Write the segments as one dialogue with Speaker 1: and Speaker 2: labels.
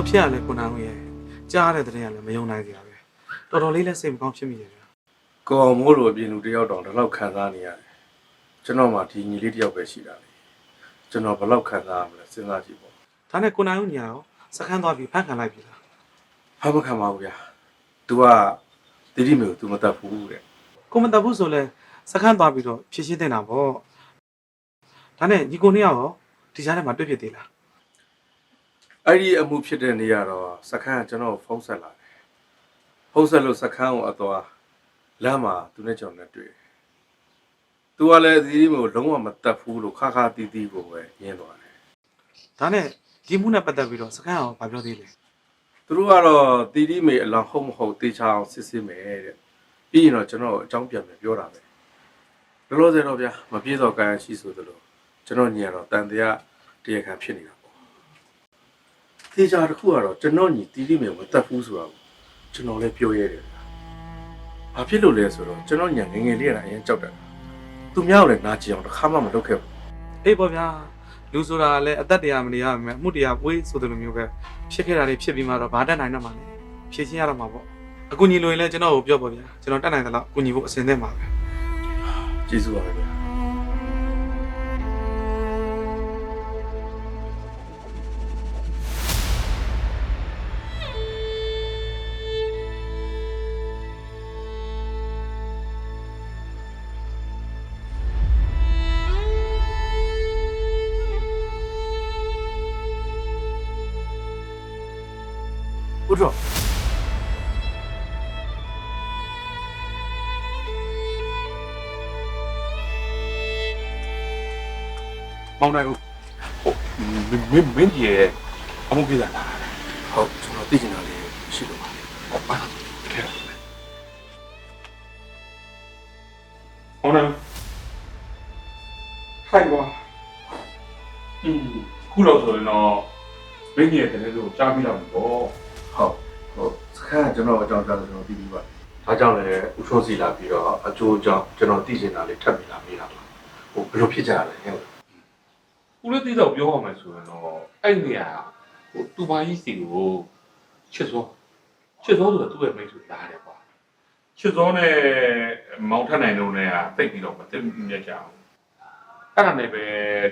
Speaker 1: လို့ဖြစ်ရလဲကိုနာဦးရဲ့ကြားရတဲ့တဲ့ရလည်းမယုံနိုင်ကြပါပဲတော်တော်လေးလည်းစိတ်မကောင်းဖြစ်မိတယ်ဗျာ
Speaker 2: ကိုအောင်မိုးလိုအပြင်လူတစ်ယောက်တောင်ဒီလောက်ခံစားနေရတယ်ကျွန်တော်မှဒီညီလေးတစ်ယောက်ပဲရှိတာလေကျွန်တော်ဘယ်လောက်ခံစားရမလဲစဉ်းစားကြည့်ပေါ့
Speaker 1: ဒါနဲ့ကိုနာဦးညာရောစခန်းသွားပြီးဖန်ခံလိုက်ပြီလား
Speaker 2: ဘာမှခံပါဘူးဗျာ तू ကတိတိမျိုး तू မတတ်ဘူးတဲ့
Speaker 1: ကိုမတက်ဘူးဆိုလဲစခန်းသွားပြီးတော့ဖြည့်ရှင်းတင်တာပေါ့ဒါနဲ့ညီကိုနှစ်ယောက်ရောဒီကြားထဲမှာတွေ့ဖြစ်သေးလား
Speaker 2: အဲ့ဒီအမှုဖြစ်တဲ့နေ့ကတော့စခန်းကကျွန်တော်ကိုဖုန်းဆက်လာတယ်ဖုန်းဆက်လို့စခန်းကိုအသွားလမ်းမှာသူနဲ့ကျွန်တော်နဲ့တွေ့တယ်။ तू ကလည်းဒီမျိုးလုံးဝမတတ်ဘူးလို့ခါခါတီးတီးကိုပဲညင်းသွားတယ်
Speaker 1: ဒါနဲ့ဒီမှုနဲ့ပတ်သက်ပြီးတော့စခန်းအောင်ဗာပြောသေးတယ်။
Speaker 2: သူတို့ကတော့တီတီမေအလောင်းဟုတ်မဟုတ်တေချာအောင်စစ်စစ်မယ်တဲ့။ပြီးရင်တော့ကျွန်တော်အကြောင်းပြန်ပြန်ပြောတာပဲ။ဘယ်လိုစဲတော့ဗျာမပြေတော့ကံရှိဆိုသလိုကျွန်တော်ညီကတော့တန်တရားတရားခံဖြစ်နေတာ ပေါ့။တေချာတစ်ခုကတော့ကျွန်တော်ညီတီတီမေမတတ်ဘူးဆိုတာကိုကျွန်တော်လည်းပြောရတယ်ဗျာ။ဘာဖြစ်လို့လဲဆိုတော့ကျွန်တော်ညာငယ်ငယ်လေးကအရင်ကြောက်တယ်။သူများကိုလည်းနာကျင်အောင်တစ်ခါမှမလုပ်ခဲ့ဘူး
Speaker 1: အေးပေါ့ဗျာလူဆိုတာလည်းအသက်တရားမနေရမယ်အမှုတရားပွေးဆိုတဲ့လိုမျိုးပဲဖြစ်ခဲ့တာတွေဖြစ်ပြီးမှတော့ဗာတက်နိုင်တော့မှာလေဖြည့်ရှင်းရတော့မှာပေါ့အကူညီလိုရင်လည်းကျွန်တော်ကိုပြောပါဗျာကျွန်တော်တက်နိုင်တယ်လို့အကူညီဖို့အစဉ်သင့်ပါပဲ။
Speaker 2: ကျေးဇူးပါပဲဗျာ။
Speaker 1: ဦးတော်
Speaker 3: မောင်နိုင်ဦးဟိုမင်းမင်းကြီးရဲ့အမှုပြတာလား
Speaker 2: ဟုတ်ကျွန်တော်သိချင်တာလေးရှိလို့ပါ
Speaker 3: ဟောပါခဲမောင်နိုင်ဦးဟိုင်ကွာอืมခုတော့ဆိုရင်တော့မင်းကြီးရဲ့တကယ်လို့ကြားပြီးတော့ ပေါ့
Speaker 2: ဟုတ်ဟုတ်စခန်းကကျွန်တော်အကြောင်းကြားလို့ကျွန်တော်သိပြီးပါဒါကြောင့်လည်းဥထုံးစီလာပြီးတော့အကျိုးအကြောင်းကျွန်တော်သိချင်တာလေးထပ်ပြီးလာမေးတာပါဟိုဘယ်လိုဖြစ်ကြရလဲဟဲ့
Speaker 3: ဦးလေးသိတော့ပြောရမယ်ဆိုရင်တော့အဲ့ဒီနေရာဟိုတူပါကြီးစီကိုချစ်စောချစ်စောဆိုတော့သူ့ရဲ့မိတ်ဆွေလာတယ်ကွာချစ်စောနဲ့မောင်ထက်နိုင်တို့နဲ့ကတိတ်ပြီးတော့မသိမြတ်ကြအောင်အဲ့ဒါနဲ့ပဲ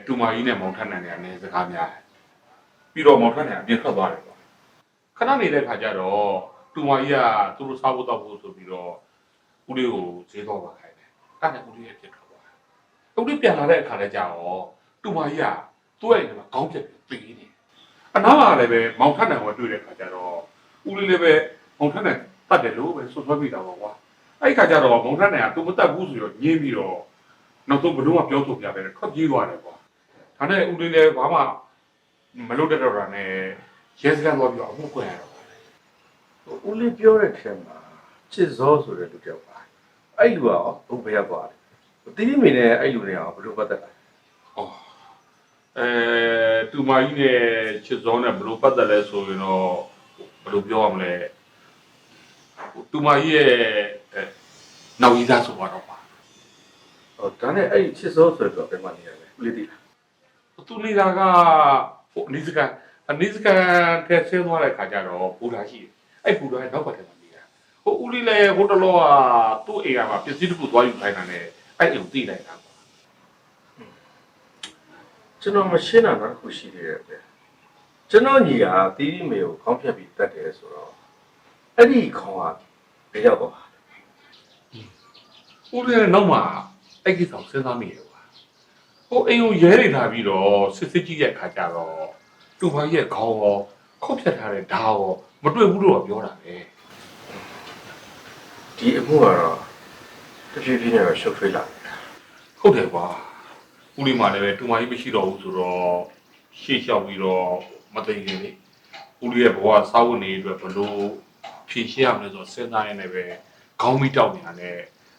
Speaker 3: တူမကြီးနဲ့မောင်ထက်နိုင်နဲ့စကားများတယ်ပြီးတော့မောင်ထက်နိုင်အပြင်ထွက်သွားတယ်ကွာခဏနေတဲ့ခါကျတော့ တူမကြီးကသူတို့စားဖို့တော့ဖို့ဆိုပြီးတော့ဦးလေးကိုဈေးတော့ပါခိုင်းတယ်အဲ့ဒါနဲ့ဦးလေးရဲ့ပြစ်ထွက်သွားတယ်ဦးလေးပြန်လာတဲ့အခါလဲကျတော့တူမကြီးကသူ့ရဲ့နေမှာခေါင်းပြက်ပြီးပေးနေတယ်အနားမှာလည်းပဲမောင်ထက်နိုင်ကိုတွေ့တဲ့ခါကျတော့ဦးလေးလည်းပဲမောင်ထက်နိုင်တတ်တယ်လို့ပဲဆွဆွဲပြီးတာပေါ့ကွာအဲ့ဒီခါကျတော့မောင်ထက်နိုင်ကသူမတတ်ဘူးဆိုတော့ညင်းပြီးတော့နောက်ဆုံးဘယ်တော့မှပြောဆိုပြပဲထွက်ပြေးသွားတယ်ကွာဒါနဲ့ဦးလေးလည်းဘာမှမလုပ်တတ်တော့တာနဲ့ရဲစခန်းသွားပြီးတော့အမှုကွယ်ရတော့တယ်
Speaker 2: ဦးလေးပြောတဲ့ထဲမှာချစ်စောဆိုတဲ့လူတယောက်ပါအဲ့လူကရောဘုဘယ်ရောက်သွားတယ်တိတိမေနဲ့အဲ့လူတွေကဘယ်လိုပတ်သက်လဲ
Speaker 3: ဩအဲတူမကြီးနဲ့ချစ်စောနဲ့ဘယ်လိုပတ်သက်လဲဆိုရင်တော့ဘယ်လိုပြောရမလဲတူမကြီးရဲ့အဲနောက်ကြီးသားဆိုတော့ပါ
Speaker 2: ဟောဒါနဲ့အဲ့ချစ်စောဆိုတော့ဘယ်မှာနေရလဲဦးလေးသိလား
Speaker 3: သူနေတာကဟိုအနိစကန်အနိစကန်ထဲဆင်းသွားတဲ့ခါကျတော့ဘူဓာရှိတယ် အဲ့ဘူဓာရဲ့နောက်ဘက်ထဲမှာနေတာဟိုဦးလေးလည်းဟိုတလောကသူ့အိမ်ကမှာပစ္စည်းတစ်ခုသွားယူခိုင်းတာနဲ့အဲ့အိမ်ကိုတိလိုက်တာပေါ့
Speaker 2: ကျွန်တော်မရှင်းတာတော့တစ်ခုရှိသေးတယ်ဗျကျွန်တော်ညီကတိတိမေကိုခေါင်းဖြတ်ပြီးတတ်တယ်ဆိုတော့အဲ့ဒီခေါင်းကဘယ်ရောက်သွား
Speaker 3: ဦးလေးရဲ့နောက်မှာအဲ့ကိစ္စကိုစဉ်းစားမိတယ်ကွာဟိုအိမ်ကိုရဲနေလာပြီးတော့စစ်စစ်ကြည့်တဲ့ခါကျတော့တူမကြီးရဲ့ခေါင်းရောခုတ်ဖြတ်ထားတဲ့ဓာတ်ရော မတွေ့ဘူးလို့တော့ပြောတာပဲ
Speaker 2: ဒီအမှုကတော့တဖြည်းဖြည်းနဲ့တော့ရှုပ်ထွေးလာတယ်
Speaker 3: ဟုတ်တယ်ကွာဦးလေးမှလည်းပဲတူမကြီးမရှိတော့ဘူးဆိုတော့ရှေ့လျှောက်ပြီးတော့မသိခင်လေဦးလေးရဲ့ဘဝစာဝတ်နေအတွက်ဘလို့ဖြည့်ရှင်းရမလဲဆိုတော့စဉ်းစားရင်းနဲ့ပဲခေါင်းမိတောက်နေတာနဲ့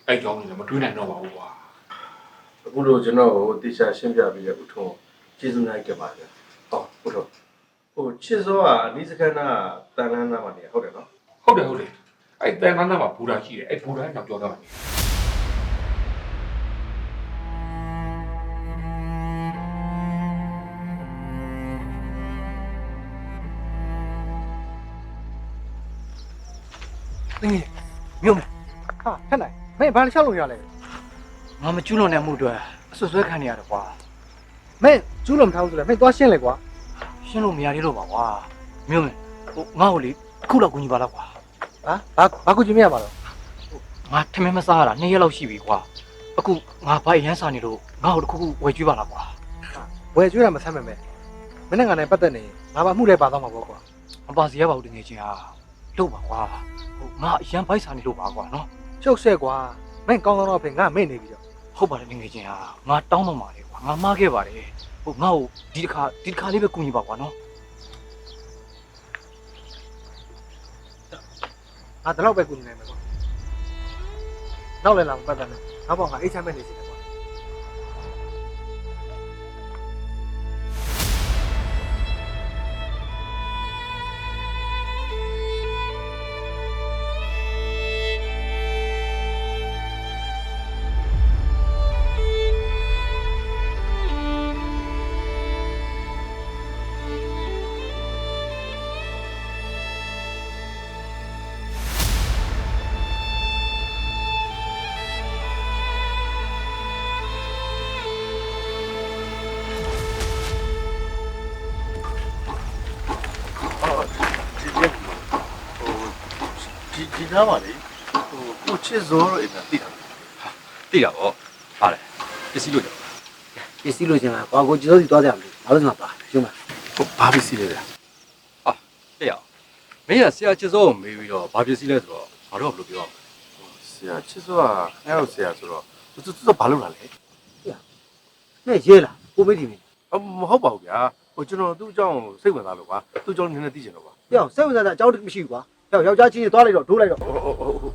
Speaker 3: အဲ့ကြောင်းတွေလည်းမတွေးနိုင်တော့ပါဘူးကွာ
Speaker 2: အခုလိုကျွန်တော်ကိုတေချာရှင်းပြပြီးတဲ့ဥထုံးကျေးဇူးများကြပါဗျဟောဥထုံး ဟိုချစ်စောကအနိစခန္ဓာကတန်လန်းနာမှာနေဟုတ်တယ်နော်
Speaker 3: ဟုတ်တယ်ဟုတ်တယ်အဲ့တန်ခါးနာမှာဘူတာရှိတယ်အဲ့ဘူတာနောက်ကျော်သားမှာနေတင်း
Speaker 1: ကြီးမြို့မ
Speaker 4: ဟာထက်နိုင်မင်းဘာလျှောက်လို့ရလဲ
Speaker 5: ငါမကျူးလွန်တဲ့အမှုအတွေအဆွဆွဲခံနေရတော့ကွာ
Speaker 4: မင်းကျူးလွန်မထားဘူးဆိုလဲမင်းသွားရှင်းလေကွာ
Speaker 5: ရှင်းလို့မရသေးတော့ပါကွာမြို့မယ်ဟိုငါ့ကိုလေတစ်ခုတော့ကူညီပါလားကွာ
Speaker 4: ဟာဘာဘာကူကြည့်မရပါတော့
Speaker 5: ငါထမင်းမစားရတာနှစ်ရက်လောက်ရှိပြီကွာအခုငါဘိုက်ရမ်းစာနေလို့ငါ့ကိုတစ်ခုခုဝယ်ကျွေးပါလားကွာ
Speaker 4: ဝယ်ကျွေးတာမဆမ်းမမဲမင်းနဲ့ငါနဲ့ပတ်သက်နေငါဘာမှုလဲပါတော့မှာပေါ့ကွာ
Speaker 5: မပါစီရပါဘူးတကယ်ချင်းဟာလို့ပါကွာဟိုငါအရန်ဘိုက်စာနေလို့ပါကွာနော်
Speaker 4: ချုပ်ဆက်ကွာမင်းကောင်းကောင်းတော့ဖေငါမေ့နေပြီတော့
Speaker 5: ဟုတ်ပါတယ်တကယ်ချင်းဟာငါတောင်းတော့မှာလေကွာငါမှားခဲ့ပါတယ် ဟိုငါ့ကိုဒီတစ်ခါဒီတစ်ခါလေးပဲကူညီပါကွာနော်
Speaker 4: ငါဒီလောက်ပဲကူနေနိုင်မယ်ကွာနောက်လည်းလာမပတ်သက်နဲ့ငါပေါ့ငါအိတ်ချမ်းမဲ့နေစီတယ်
Speaker 2: နားမှာလေဟိုကိုချစ်ဇောတော့အိမ်မှာတိတာ
Speaker 6: သိတာပေါ့ဟာလေပစ္စည်းလို့ကြော
Speaker 7: ပစ္စည်းလိုချင်တာကွာကိုကျေစိုးစီသွားကြမလို့ဘာလို့ဆိုမှာပါရှုံးပါ
Speaker 2: ဟိုဘာပစ္စည်းလဲဗျာ
Speaker 6: တဲ့ရအောင်မင်းကဆရာချစ်စောကိုမေးပြီးတော့ဘာပစ္စည်းလဲဆိုတော့ငါတို့ကဘယ်လိုပြောအောင်
Speaker 2: ဆရာချစ်ဇောကအဲ့လိုဆရာဆိုတော့သူသူသူဘာလုပ်လာလဲ
Speaker 7: နဲ့ရဲလားကိုမေးဒီမင်း
Speaker 2: အမဟုတ်ပါဘူးဗျာဟိုကျွန်တော်သူ့အကြောင်းစိတ်ဝင်စားလို့ကွာသူ့အကြောင်းနည်းနည်းသိချင်တော့ပါ
Speaker 7: ပြောင်းစိတ်ဝင်စားတာအကြောင်းတမရှိဘူးကွာ ပြောင်းယောက်ျားချင်းကြီးသွားလိုက်တော့ဒိုးလိုက်တော့
Speaker 2: ဟိုဟိုဟို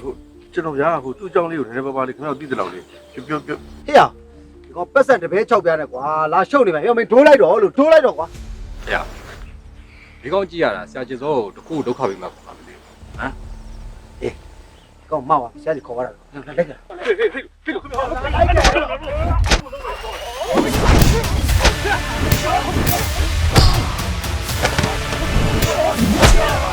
Speaker 2: ဟိုကျွန်တော်ဗျာဟိုသူ့အကြောင်းလေးကိုနည်းနည်းပါးပါးလေးခင်ဗျားသိတယ်လို့လေပြောပြောပြော
Speaker 7: ဟေ့ရဒီကောင်ပက်ဆက်တပဲ6ပြားနဲ့ကွာလာရှုပ်နေမှာဟေ့မင်းဒိုးလိုက်တော့လို့ဒိုးလိုက်တော့ကွာ
Speaker 6: ဒီကောင်ကြည့်ရတာဆရာချစ်စောကိုတခုဒုက္ခပေးမှပေါ့မသိဘူး
Speaker 7: ဒီကောင်မောက်ပါဆရာကြီးခေါ်ရတာလိုက်လိုက်
Speaker 6: ဒီကောင်ကြီး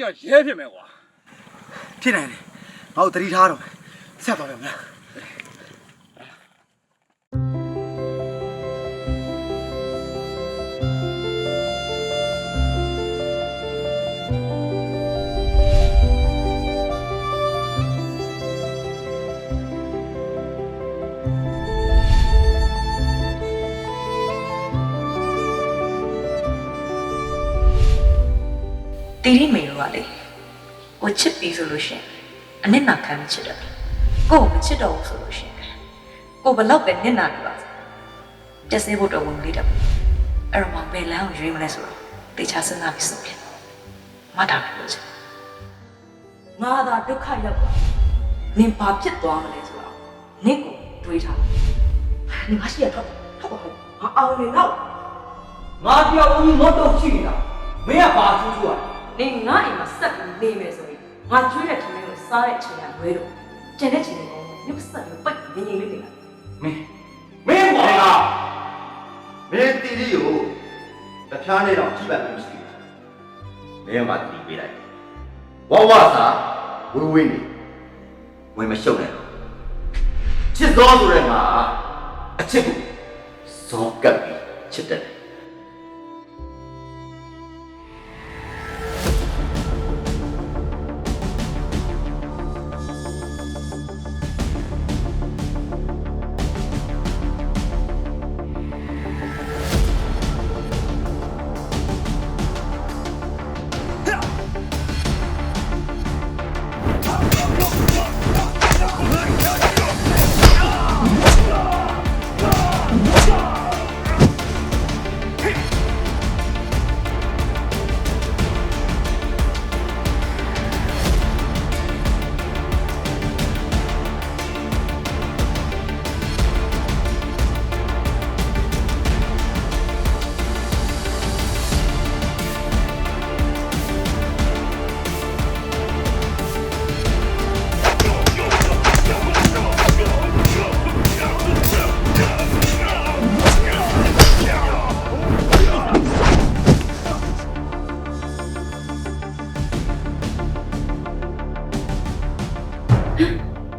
Speaker 6: ကရဲဖြစ်မယ်ကွာ
Speaker 7: ဖြစ်နိုင်တယ်ငါ့ကိုတတိထားတော့ဆက်သွားပြန်မလား
Speaker 8: တီရီမေတို့ကလေကိုချစ်ပြီဆိုလို့ရှရင်အနစ်နာခံမချစ်တော့ဘူးကို့ကိုမချစ်တော့ဘူးဆိုလို့ရှရင်ကိုဘလောက်ပဲနစ်နာနေပါစေပြည့်စည်ဖို့တော့ဝင်လေးတော့အဲ့တော့မှဘယ်လမ်းကိုရွေးမလဲဆိုတော့တေချာစဉ်းစားပြီးဆုံးဖြတ်မတားလို့ချင်ငါသာဒုက္ခရောက်ပါနင်ဘာဖြစ်သွားမလဲဆိုတော့နင့်ကိုတွေးထားနင်မရှိရတော့ဟုတ်ပါဘူးငါအောင်နေတော့
Speaker 5: ငါပြောက်ဦးမတ်တော့ရှိနေတာမင်းကဘာကျူးကျူးရ
Speaker 8: နေငါအိမ်မှာဆက်ပြီးနေမယ်ဆိုရင်ငါကျွေးတဲ့ထမင်းကိုစားတဲ့အချိန်ကလွဲတော့ကျန်တဲ့ချိန်တွေကညစ်ဆက်ပြီးပိတ်ငြိမ်ငြိမ်လေးနေလိုက်
Speaker 5: မင်းမင်းဘာလဲ
Speaker 9: မင်းတီတီကိုတဖြားနဲ့တော့ကြည့်ပါလို့မရှိဘူး။မင်းကတီပေးလိုက်။ဝဝစာဝေးဝေးနေဝင်မရှုပ်နဲ့တော့။ချစ်သောဆိုတဲ့မှာအချစ်ကိုဇောကပ်ပြီးချစ်တယ်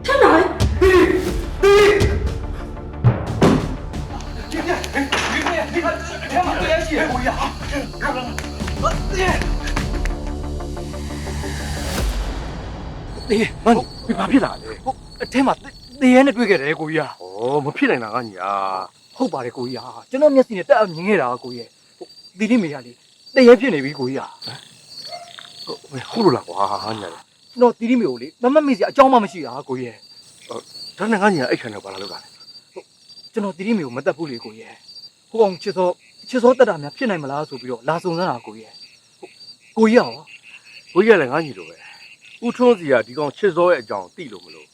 Speaker 2: ท่า
Speaker 5: นไห
Speaker 8: น
Speaker 5: 你看，你看我这血不一样，看看我你，你妈你ဘာဖြစ်လာလဲဟိုအထဲမှာတေးရဲနဲ့တွေ့ခဲ့တယ်ကိုကြီးอ่ะ
Speaker 2: ဩမဖြစ်နိုင်တာကညီอ่ะ
Speaker 5: ဟုတ်ပါတယ်ကိုကြီးอ่ะကျွန်တော်မျက်စိနဲ့တက်အောင်မြင်ခဲ့တာကိုကြီးရဲ့ဟိုတီတိမေရလေးတေးရဲဖြစ်နေပြီကိုကြီးอ่ะ
Speaker 2: ဟိုဟိုလိုလားကွာညီอ่ะ
Speaker 5: ကျွန်တော်တီတီမေကိုလေမမမေ့စရာအကြောင်းမှမရှိတာကိုကြီး
Speaker 2: ဒါနဲ့ငါညီအိတ်ခံတော့ဘာလာလို့လဲ
Speaker 5: ကျွန်တော်တီတီမေကိုမတက်ဘူးလေကိုကြီးဟိုအောင်ချစ်စောချစ်စောတက်တာများဖြစ်နိုင်မလားဆိုပြီးတော့လာစုံစမ်းတာကိုကြီးကိုကြီးရော
Speaker 2: ကိုကြီးကလည်းငါညီလိုပဲဦးထွန်းစီကဒီကောင်ချစ်စောရဲ့အကြောင်းသိလို့မလို့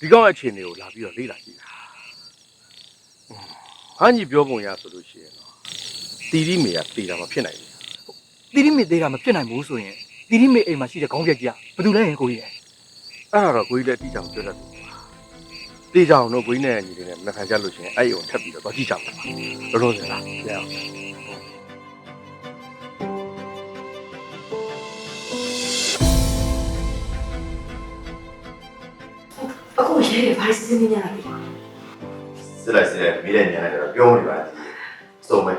Speaker 2: ဒီကောင်ရဲ့အခြေအနေကိုလာပြီးတော့လေ့လာကြည့်တာငါညီပြောပုံရဆိုလို့ရှိရင်တော့တီတီမေကတေတာမဖြစ်နိုင်ဘူး
Speaker 5: တီတီမေသေးတာမဖြစ်နိုင်ဘူးဆိုရင် တီတီမေအိမ်မှာရှိတဲ့ခေါင်းပြက်ကြီးကဘယ်သူလဲရင်ကိုကြီး
Speaker 2: အဲ့ဒါတော့ကိုကြီးလည်းတိကျအောင်ပြောတတ်တယ်တေချောင်တို့ကိုကြီးနဲ့ညီလေးနဲ့မခံကြလို့ရှိရင်အဲ့ဒီကိုထပ်ပြီးတော့တော့ကြည့်ကြပါလောလောဆယ်လားကြည့်အောင်
Speaker 8: အခုရဲရဲဘာစီစဉ်နေရလဲ
Speaker 9: စစ်လိုက်စစ်လိုက်မိတဲ့ညနေတော့ပြောနေပါတည်စုံမဲ့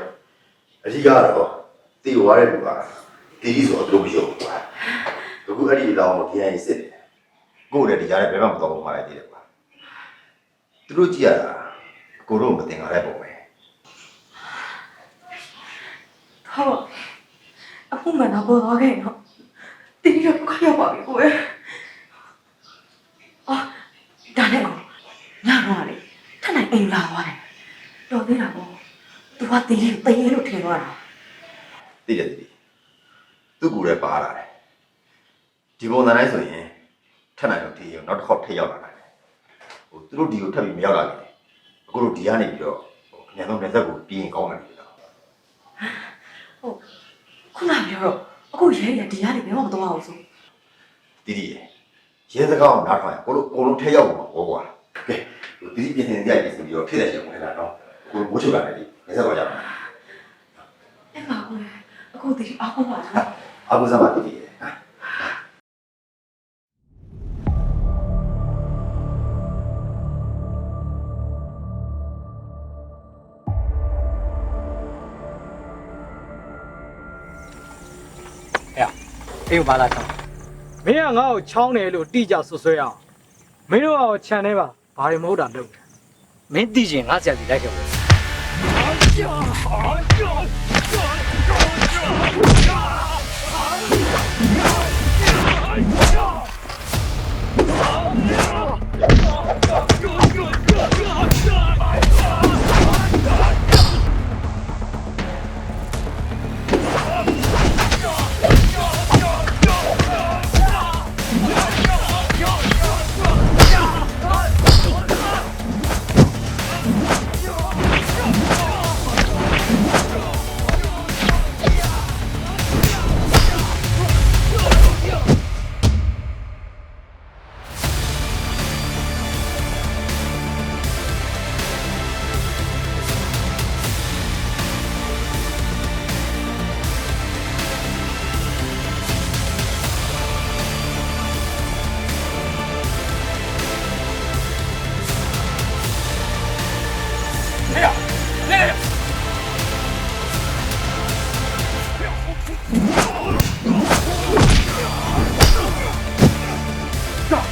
Speaker 9: အဓိကတော့တီဝါတဲ့လူကတီတီဆိုတော့သူတို့မယုံဘူးကွာ အခုအဲ့ဒီအလောင်းကိုဒီအိုင်စစ်တယ်ကိုယ်လည်းဒီကြားထဲဘယ်မှမတော်ဘူးမှလိုက်သေးတယ်ကွာသူတို့ကြည့်ရတာကိုတို့မတင်ကြတဲ့ပုံပဲ
Speaker 8: ဟုတ်အခုမှတော့ပေါ်သွားခဲ့နော်တင်းရခရောက်ပါပြီကိုယ်အာဒါနဲ့ကောညတော့လေထပ်နိုင်အိမ်လာသွားတယ်တော်သေးတာပေါ့သူကတင်းလေးတင်းလေးလို့ထင်သွားတာ
Speaker 9: သိတယ်တီသူ့ကိုယ်လည်းပါလာတယ် ဒီပုံစံတိုင်းဆိုရင်ထပ်နိုင်တော့ဒီရောနောက်တစ်ခေါက်ထပ်ရောက်လာတယ်ဟိုသူတို့ဒီကိုထပ်ပြီးမရောက်လာခင်အခုတို့ဒီကနေပြီးတော့ဟိုအမြန်ဆုံးလက်သက်ကိုပြီးရင်ကောင်းတယ်လို့
Speaker 8: ဟုတ်ခုနပြောတော့အခုရဲရဲဒီကနေဘယ်မှမသွားအောင်ဆို
Speaker 9: တီတီရဲ့ရဲစကားကိုနားထောင်ရကိုလိုကိုလုံးထဲရောက်မှာဘောကွာကဲတီတီပြင်နေကြပြင်ပြီးတော့ဖြစ်တဲ့ချက်ကိုလည်းလာတော့ကိုမိုးချုပ်လာတယ်ဒီရဲစကားကြောင့်
Speaker 8: အဲ့မှာကိုယ်အခုဒီအောက်မှာနော်
Speaker 9: အာကုစားပါတီတီရဲ့
Speaker 5: အိမ်ကိုပါလာချောင်း
Speaker 10: မင်းကငါ့ကိုချောင်းတယ်လို့တိကျဆွဆွဲအောင်မင်းတို့ကခြံထဲပါဘာတွေမဟုတ်တာလုပ်တယ်
Speaker 5: မင်းသိချင်ငါဆရာစီလိုက်ခဲ့ဘူး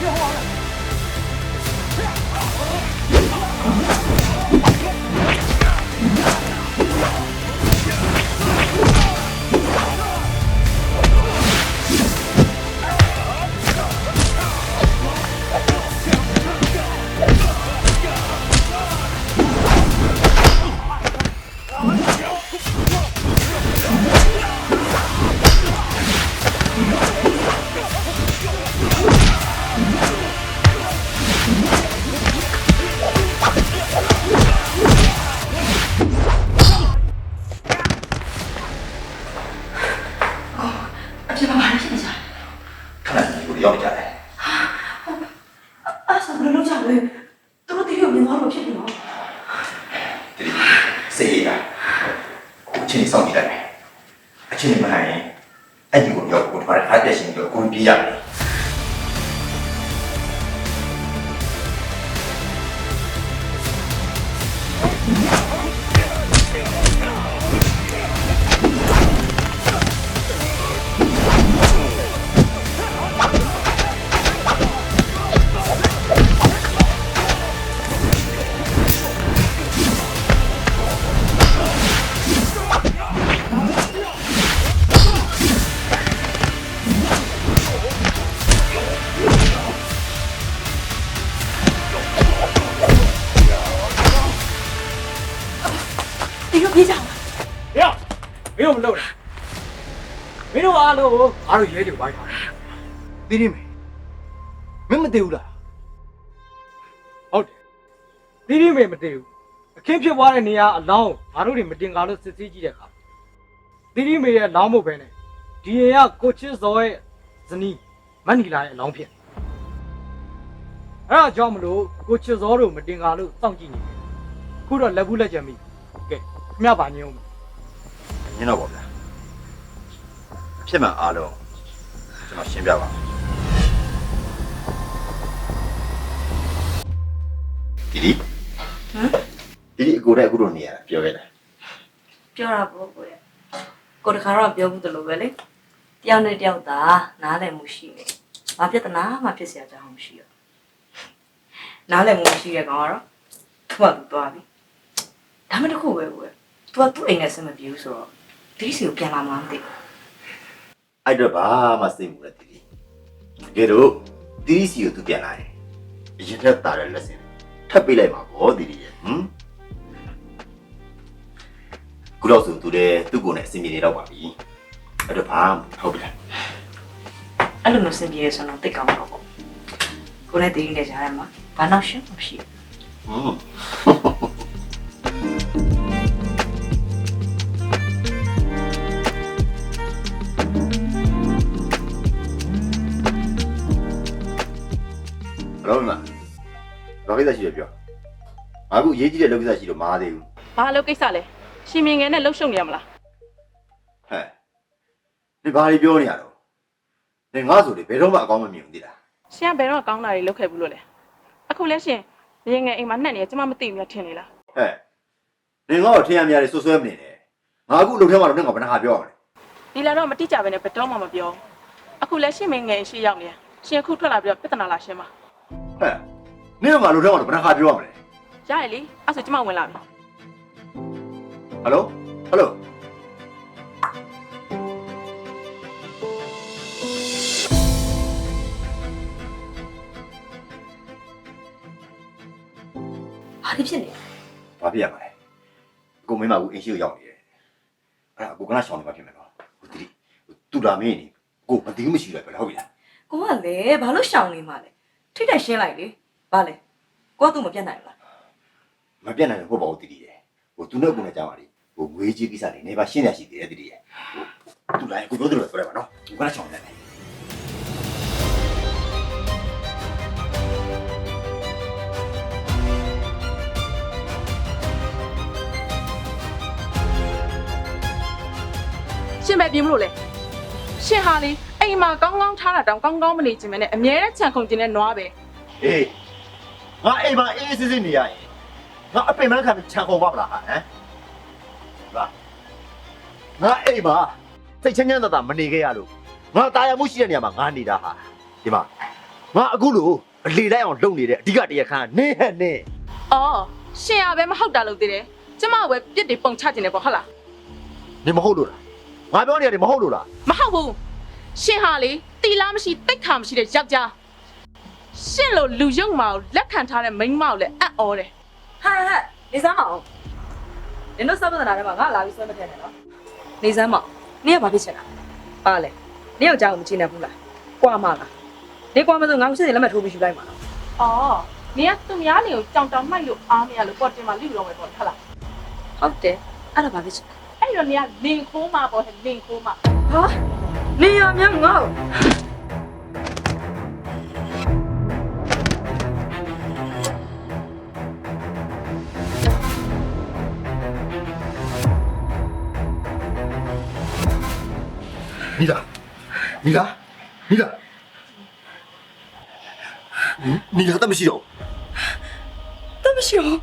Speaker 8: အ လို့ဖြစ်နေ
Speaker 9: တော့
Speaker 8: တီတီစေး
Speaker 9: ရတာကိုချင်းစောင့်ကြည့်လိုက်မယ်အချင်းမနိုင်ရင်အဲ့ဒီကိုရောက်ကိုထားတဲ့အားပြရှင်ကိုကိုပြေးရတယ်
Speaker 8: တီတို့ပြေးကြအောင်
Speaker 10: ဟေ့မင်းတို့မလုပ်နဲ့မင်းတို့အားလုံးကိုအားတို့ရဲတွေဝိုင်းထားတယ်တီးရီမေမင်းမသိဘူးလားဟုတ်တယ်တီးရီမေမသိဘူးအခင်းဖြစ်သွားတဲ့နေရာအလောင်းငါတို့တွေမတင်ကားလို့စစ်ဆေးကြည့်တဲ့အခါတီးရီမေရဲ့လောင်းမဟုတ်ပဲနဲ့ဒီရင်ကကိုချစ်စောရဲ့ဇနီးမန်နီလာရဲ့အလောင်းဖြစ်အဲ့ဒါကြောင့်မလို့ကိုချစ်စောတို့မတင်ကားလို့စောင့်ကြည့်နေတယ် ခုတော့လက်ဘူးလက်ကြံပြီကဲခင်ဗျာပါညင်းအောင်
Speaker 9: ညင်းတော့ပါဗျာဖြစ်မှန်အားလုံးကျွန်တော်ရှင်းပြပါဒီဒီ
Speaker 8: ဟမ်
Speaker 9: ဒီဒီအကိုတဲ့အခုတော့နေရတာပြောခဲ့တာ
Speaker 8: ပြောတာပေါ့ကိုရကိုတခါတော့ပြောဘူးတလို့ပဲလေတယောက်နဲ့တယောက်သာနားလည်မှုရှိတယ်ဘာပြဿနာမှဖြစ်စရာကြောင်းမရှိတော့နားလည်မှုရှိရကောင်ကတော့သူ့ဘာသူသွားပြီ ဒါမှတခုပဲကိုရဲ့သူကသူ့အိမ်နဲ့ဆက်မပြေဘူးဆိုတော့ဒီစီကိုပြန်လာမှမသိဘူး
Speaker 9: အဲ့တော့ဘာမှစိတ်မူနဲ့ဒီဒီတကယ်တော့ဒီဒီစီကိုသူပြန်လာရင်အရင်ထက်တာတဲ့လက်စင်ထပ်ပေးလိုက်ပါဗောဒီဒီရဲ့ဟမ်ခုတော့ဆိုသူတဲ့သူ့ကိုယ်နဲ့အစီအပြေနေတော့ပါပြီအဲ့တော့ဘာမှဟုတ်ပြီလား
Speaker 8: အဲ့လိုမျိုးစင်ပြေရဆိုတော့တိတ်ကောင်းတော့ပေါ့ကိုနဲ့တည်နေကြရမှာဘာနောက်ရှင်းမှမရှိဘူး
Speaker 9: ဟမ် ရောမဘာကိစ္စရှိရပြောအခုအရေးကြီးတဲ့လုပ်ကိစ္စရှိတော့မအားသေးဘူး
Speaker 11: ဘာလို့ကိစ္စလဲရှင်မြင်ငယ်နဲ့လှုပ်ရှုပ်နေရမလား
Speaker 9: ဟဲ့ဒီဘာတွေပြောနေရတော့နေငါဆိုလေဘယ်တော့မှအကောင်းမမြင်ဘူးသိလား
Speaker 11: ရှင်ကဘယ်တော့ကောင်းတာတွေလုပ်ခဲ့ဘူးလို့လဲအခုလဲရှင်မြင်ငယ်အိမ်မှာနှက်နေရကျမမသိဘူးများထင်နေလား
Speaker 9: ဟဲ့နေငါ့ကိုထင်ရမြရတယ်ဆွဆွဲမနေနဲ့ငါအခုအလုပ်ထဲမှာတော့ငါဘယ်နှခါပြောရမလဲ
Speaker 11: ဒီလာတော့မတိကြပဲနဲ့ဘယ်တော့မှမပြောအခုလဲရှင်မြင်ငယ်ရှိရောက်နေရှင်အခုထွက်လာပြီးတော့ပြဿနာလာရှင်းပါ
Speaker 9: ဟဲ့နေငါအလုပ်ထဲမှာတော့ဘယ်နှခါပြောရမလဲ
Speaker 11: ရရလေအဲ့ဆိုကျမဝင်လာပြီ
Speaker 9: ဟယ်လိုဟယ်လို
Speaker 8: ဘာဖြစ်ဖြစ်နေ
Speaker 9: ဘာဖြစ်ရမလဲကိုမင်းမကူအင်းရှိကိုရောက်နေတယ်အဲ့ဒါကိုကနရှောင်းနေမှာဖြစ်မယ်နော်ဟိုတိတူလာမင်းနေကိုမသိဘူးမရှိရပဲဟုတ်ပြီလား
Speaker 8: ကိုကလည်းဘာလို့ရှောင်နေမှလဲ ထိတ်တိုက်ရှင်းလိုက်လေဘာလဲကိုကသူ့မပြတ်နိုင်ဘူးလား
Speaker 9: မပြတ်နိုင်ဘူးပေါ့တိတိရဲ့ဟိုသူနဲ့ကိုနဲ့ကြားပါလိဟိုငွေကြီးကိစ္စတွေနေပါရှင်းရရှိသေးတယ်တိတိရဲ့ဟိုတူလာရင်ကိုပြောတယ်လို့ပြောရပါနော်ကိုကနရှောင်းနေတယ်
Speaker 11: ရှင်ပဲပြင်မလို့လဲရှင်ဟာလေ အိမ်မှာကောင်းကောင်းထားတာတောင်ကောင်းကောင်းမနေချင်မနဲ့အမြဲတမ်းခြံခုန်ခြင်းနဲ့နွားပဲ
Speaker 9: ဟေးငါအိမ်မှာအေးအေးဆေးဆေးနေရရင်ငါအပင်မခံချန်ကုန်ပါမလားဟမ်ဟာငါအိမ်မှာစိတ်ချမ်းချမ်းသာသာမနေခဲ့ရလို့ငါတာယာမှုရှိတဲ့နေရာမှာငါနေတာဟာဒီမှာငါအခုလို့အလေလိုက်အောင်လုပ်နေတဲ့အဓိကတရားခံကနေဟဲ့နေ
Speaker 11: အော်ရှင်ကပဲမဟုတ်တာလို့သိတယ်ကျမကပဲပြစ်တွေပုံချခြင်းနဲ့ပေါ့ဟုတ်လား
Speaker 9: နေမဟုတ်လို့လားငါပြောနေရတယ်မဟုတ်လို့လား
Speaker 11: မဟုတ်ဘူး ရှင်ဟာလေတီလားမရှိတိတ်ခါမရှိတဲ့ယောက်ျားရှင်လိုလူယုံမအောင်လက်ခံထားတဲ့မိန်းမကိုလည်းအံ့ဩတယ်
Speaker 8: ဟာဟဲ့နေစမ်းမအောင်နင်တို့စပ်ပဒနာထဲမှာငါလာပြီးဆွဲမထည့်နဲ့နော်နေစမ်းမအောင်နင်ကဘာဖြစ်ချင်တာပါလဲနင်ယောက်ျားကိုမချင်နဲ့ဘူးလားကွာမလားနေကွာမဆိုငါ့ကိုစစ်စစ်လက်မှတ်ထိုးပြီးယူလိုက်မှာနော်
Speaker 11: အော်နင်ကသူများနေကိုကြောင်တောင်မှိုက်လို့အားမရလို့ပေါ်တင်မှာလိလို့ပဲပေါ့ဟုတ်လား
Speaker 8: ဟုတ်တယ်အဲ့ဒါဘာဖြစ်ချင်လဲ
Speaker 11: အဲ့တော့နင်ကလင်ခိုးမှာပေါ့ဟဲ့လင်ခိုးမှာ
Speaker 8: ဟာ နေရမြတ်ငါ့ကို
Speaker 9: မိလားမိလားမိလားမိလားတမရှိတော့
Speaker 8: တမရှိဘူး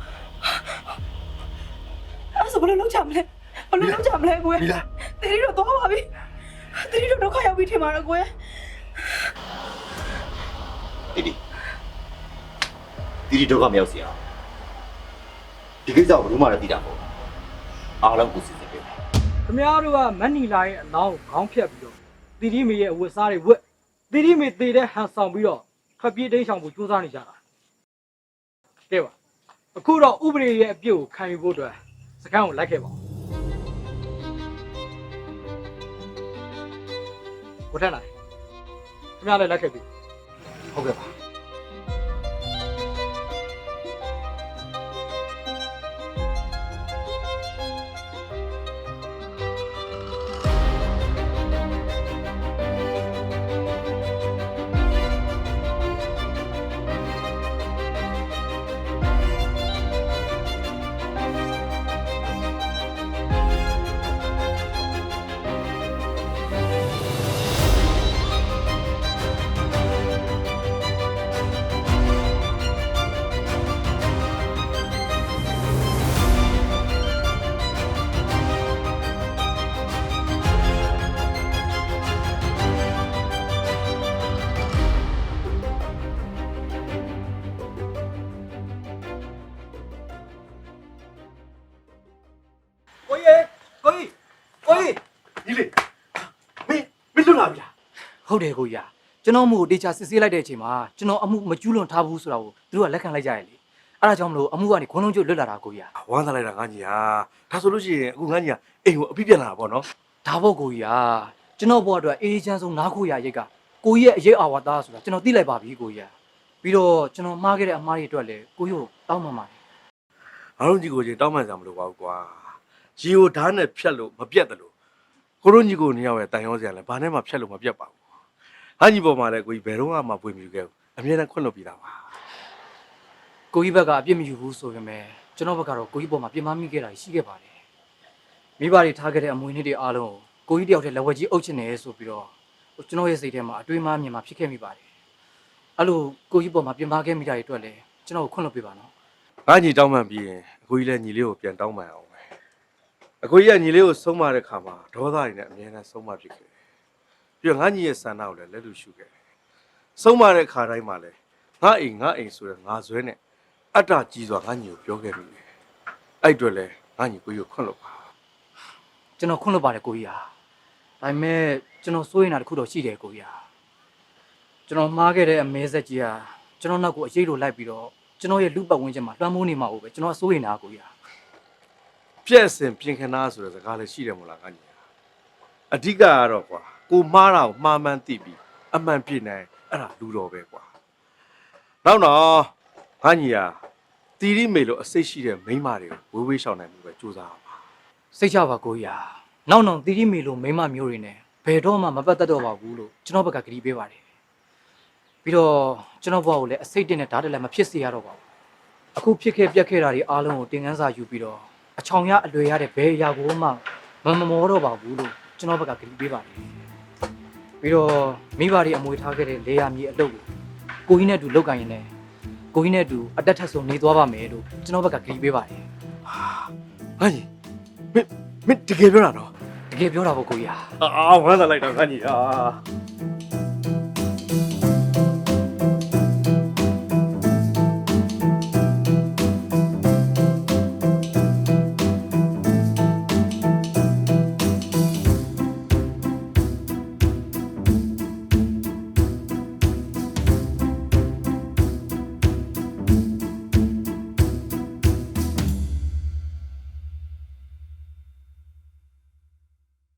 Speaker 8: အဲ့ဆိုဘယ်လိုလုပ်ကြမလဲဘယ်လိုလုပ်ကြမလဲကိုယ်
Speaker 9: မိလား
Speaker 8: တီတီတို့တော့ပါပြီ တီတီတို့ဒုက္ခရောက်ပြီထင်ပါတော့ကိုယ်
Speaker 9: ဒီဒီဒီဒီတော့ကမရောက်စီအောင်ဒီကိစ္စကိုဘယ်သူမှလည်းသိတာမဟုတ်ဘူးအားလုံးကိုစစ်စစ်ပဲ
Speaker 10: ခမရတို့ကမန်နီလာရဲ့အလောင်းကိုခေါင်းဖြတ်ပြီးတော့တီတီမေရဲ့အဝတ်စားတွေဝတ်တီတီမေတေတဲ့ဟန်ဆောင်ပြီးတော့ခပ်ပြေးတိတ်ဆောင်ဖို့ကြိုးစားနေကြတာကဲပါအခုတော့ဥပဒေရဲ့အပြစ်ကိုခံယူဖို့အတွက်စကန်းကိုလိုက်ခဲ့ပါဦး
Speaker 4: ကိုထက်နိုင်ခင်ဗျားလည်းလက်ခဲ့ပြီ
Speaker 10: ဟုတ်ကဲ့ပါ
Speaker 5: ဟုတ်တယ်ကိုကြီးကျွန်တော်မှုကိုတေချာစစ်ဆေးလိုက်တဲ့အချိန်မှာကျွန်တော်အမှုမကျူးလွန်ထားဘူးဆိုတာကိုသူတို့ကလက်ခံလိုက်ကြရလေအဲ့ဒါကြောင့်မလို့အမှုကနေခွန်းလုံးကျလွတ်လာတာကိုကြီး
Speaker 2: ဝမ်းသာလိုက်တာငါကြီးဟာဒါဆိုလို့ရှိရင်အခုငါကြီးကအိမ်ကိုအပြစ်ပြန်လာတာပေါ့နော်
Speaker 5: ဒါပေါ့ကိုကြီးကျွန်တော်ဘဝအတွက်အေးချမ်းဆုံးနားခိုရရိတ်ကကိုကြီးရဲ့အရေးအာဝါဒဆိုတာကျွန်တော်သိလိုက်ပါပြီကိုကြီးပြီးတော့ကျွန်တော်မှားခဲ့တဲ့အမှားတွေအတွက်လည်းကိုကြီးကိုတောင်းပန်ပါတယ်
Speaker 2: ငါတို့ညီကိုချင်းတောင်းပန်ကြမလို့ပါဘူးကွာဂျီကိုဓာတ်နဲ့ဖြတ်လို့မပြတ်တယ်လို့ကိုတို့ညီကိုနှစ်ယောက်ရဲ့တန်ရောစရာလည်းဘာနဲ့မှဖြတ်လို့မပြတ်ပါဘူး ဟာညီပေါ်မှာလည်းကိုကြီးဘယ်တော့မှပွေမြူခဲ့ဘူးအမြဲတမ်းခွင့်လွှတ်ပြီးတာပါ
Speaker 5: ကိုကြီးဘက်ကအပြစ်မယူဘူးဆိုပေမဲ့ကျွန်တော်ဘက်ကတော့ကိုကြီးပေါ်မှာပြင်မမိခဲ့တာရှိခဲ့ပါတယ်မိဘတွေထားခဲ့တဲ့အမွေနှစ်တွေအားလုံးကိုကိုကြီးတယောက်တည်းလက်ဝဲကြီးအုပ်ချင်တယ်ဆိုပြီးတော့ကျွန်တော်ရဲ့စိတ်ထဲမှာအတွေးမှားမြင်မှာဖြစ်ခဲ့မိပါတယ်အဲ့လိုကိုကြီးပေါ်မှာပြင်ပခဲ့မိတာတွေအတွက်လည်းကျွန်တော်ကိုခွင့်လွှတ်ပေးပါနော်
Speaker 2: ငါညီတောင်းပန်ပြီးရင်အကိုကြီးလည်းညီလေးကိုပြန်တောင်းပန်အောင်ပဲအကိုကြီးကညီလေးကိုဆုံးမတဲ့ခါမှာဒေါသတွေနဲ့အမြဲတမ်းဆုံးမဖြစ်ခဲ့တယ် ပြီးတော့ငါညီရဲ့ဆန္ဒကိုလည်းလက်လူရှုခဲ့တယ်ဆုံးမတဲ့ခါတိုင်းမှာလည်းငါအိမ်ငါအိမ်ဆိုတဲ့ငါဇွဲနဲ့အတ္တကြီးစွာငါညီကိုပြောခဲ့မိတယ်အဲ့အတွက်လည်းငါညီကိုကြီးကိုခွင့်လွှတ်ပါ
Speaker 5: ကျွန်တော်ခွင့်လွှတ်ပါတယ်ကိုကြီးဟာဒါပေမဲ့ကျွန်တော်စိုးရင်တာတစ်ခုတော့ရှိတယ်ကိုကြီးဟာကျွန်တော်မှားခဲ့တဲ့အမဲဆက်ကြီးဟာကျွန်တော်နောက်ကိုအရေးလိုလိုက်ပြီးတော့ကျွန်တော်ရဲ့လူပတ်ဝန်းကျင်မှာလွှမ်းမိုးနေမှာကိုပဲကျွန်တော်စိုးရင်တာကိုကြီးဟာ
Speaker 2: ပြည့်စင်ပြင်ခနာဆိုတဲ့စကားလည်းရှိတယ်မို့လားငါညီအဓိကကတော့ကွာ ကိုမှားတာကိုမှားမှန်းသိပြီးအမှန်ပြည့်နိုင်အဲ့ဒါလူတော်ပဲကွာနောက်တော့ငါညီဟာတီရီမေလို့အစိတ်ရှိတဲ့မိန်းမတွေကိုဝေးဝေးရှောင်နိုင်မှုပဲစူးစမ်းအောင်ပါ
Speaker 5: စိတ်ချပါကိုကြီးဟာနောက်နောက်တီတီမီလိုမိန်းမမျိုးတွေနဲ့ဘယ်တော့မှမပတ်သက်တော့ပါဘူးလို့ကျွန်တော်ဘက်ကကတိပေးပါတယ်ပြီးတော့ကျွန်တော်ဘဝကိုလည်းအစိတ်တင်နဲ့ဓာတ်တက်လည်းမဖြစ်စေရတော့ပါဘူးအခုဖြစ်ခဲ့ပြက်ခဲ့တာတွေအားလုံးကိုတင်ကန်းစာယူပြီးတော့အချောင်ရအလွယ်ရတဲ့ဘယ်အရာကိုမှမမမောတော့ပါဘူးလို့ကျွန်တော်ဘက်ကကတိပေးပါတယ် ပြီးတော့မိဘတွေအမွေထားခဲ့တဲ့လေယာမြေအလုပ်ကိုကိုကြီးနဲ့အတူလုပ်ကိုင်ရင်လည်းကိုကြီးနဲ့အတူအတက်ထက်ဆုံးနေသွားပါမယ်လို့ကျွန်တော်ဘက်ကကတိပေးပါတယ်
Speaker 2: ငါညီမင်းမင်းတကယ်ပြောတာနော်
Speaker 5: တကယ်ပြောတာပေါ့ကိုကြီးဟာ
Speaker 2: အာဝမ်းသာလိုက်တော့ငါညီအာ